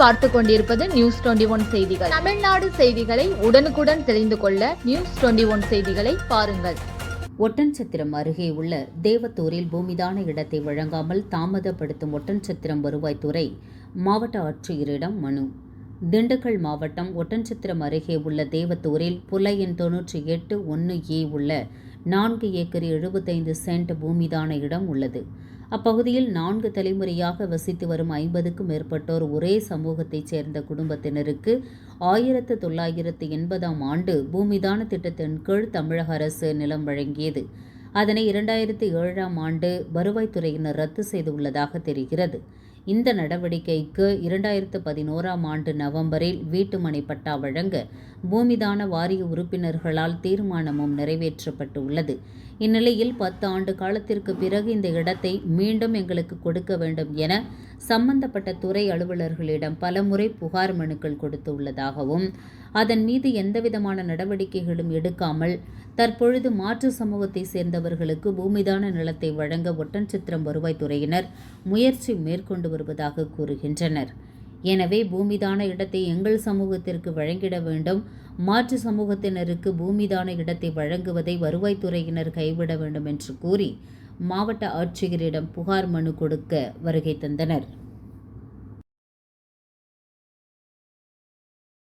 பார்த்து கொண்டிருப்பது news twenty one செய்திகள். தமிழ்நாடு செய்திகளை உடனுக்குடன் தெரிந்து கொள்ள நியூஸ் டுவெண்டி ஒன் செய்திகளை பாருங்கள். ஒட்டன்சத்திரம் அருகே உள்ள தேவத்தூரில் பூமிதான இடத்தை வழங்காமல் தாமதப்படுத்தும் ஒட்டன்சத்திரம் வருவாய்த்துறை மாவட்ட ஆட்சியரிடம் மனு. திண்டுக்கல் மாவட்டம் ஒட்டன்சத்திரம் அருகே உள்ள தேவத்தூரில் புலையின் தொன்னூற்றி எட்டு ஒன்று ஏ உள்ள நான்கு ஏக்கர் எழுபத்தைந்து சென்ட் பூமிதான இடம் உள்ளது. அப்பகுதியில் நான்கு தலைமுறையாக வசித்து வரும் ஐம்பதுக்கும் மேற்பட்டோர் ஒரே சமூகத்தைச் சேர்ந்த குடும்பத்தினருக்கு ஆயிரத்து தொள்ளாயிரத்து எண்பதாம் ஆண்டு பூமிதான திட்டத்தின் கீழ் தமிழக அரசு நிலம் வழங்கியது. அதனை இரண்டாயிரத்து ஏழாம் ஆண்டு வருவாய்த்துறையினர் ரத்து செய்துள்ளதாக தெரிகிறது. இந்த நடவடிக்கைக்கு இரண்டாயிரத்து பதினோராம் ஆண்டு நவம்பரில் வீட்டுமனை பட்டா வழங்க பூமிதான வாரிய உறுப்பினர்களால் தீர்மானமும் நிறைவேற்றப்பட்டு உள்ளது இந்நிலையில் பத்து ஆண்டு காலத்திற்கு பிறகு இந்த இடத்தை மீண்டும் எங்களுக்கு கொடுக்க வேண்டும் என சம்பந்தப்பட்ட துறை அலுவலர்களிடம் பலமுறை புகார் மனுக்கள் கொடுத்துள்ளதாகவும் அதன் மீது எந்தவிதமான நடவடிக்கைகளும் எடுக்காமல் தற்பொழுது மாற்று சமூகத்தை சேர்ந்தவர்களுக்கு பூமிதான நிலத்தை வழங்க ஒட்டன்சித்திரம் வருவாய்த்துறையினர் முயற்சி மேற்கொண்டு வருவதாக கூறுகின்றனர். எனவே பூமிதான இடத்தை எங்கள் சமூகத்திற்கு வழங்கிட வேண்டும். மாற்று சமூகத்தினருக்கு பூமிதான இடத்தை வழங்குவதை வருவாய்த்துறையினர் கைவிட வேண்டும் என்று கூறி மாவட்ட ஆட்சியரிடம் புகார் மனு கொடுக்க வருகை தந்தனர்.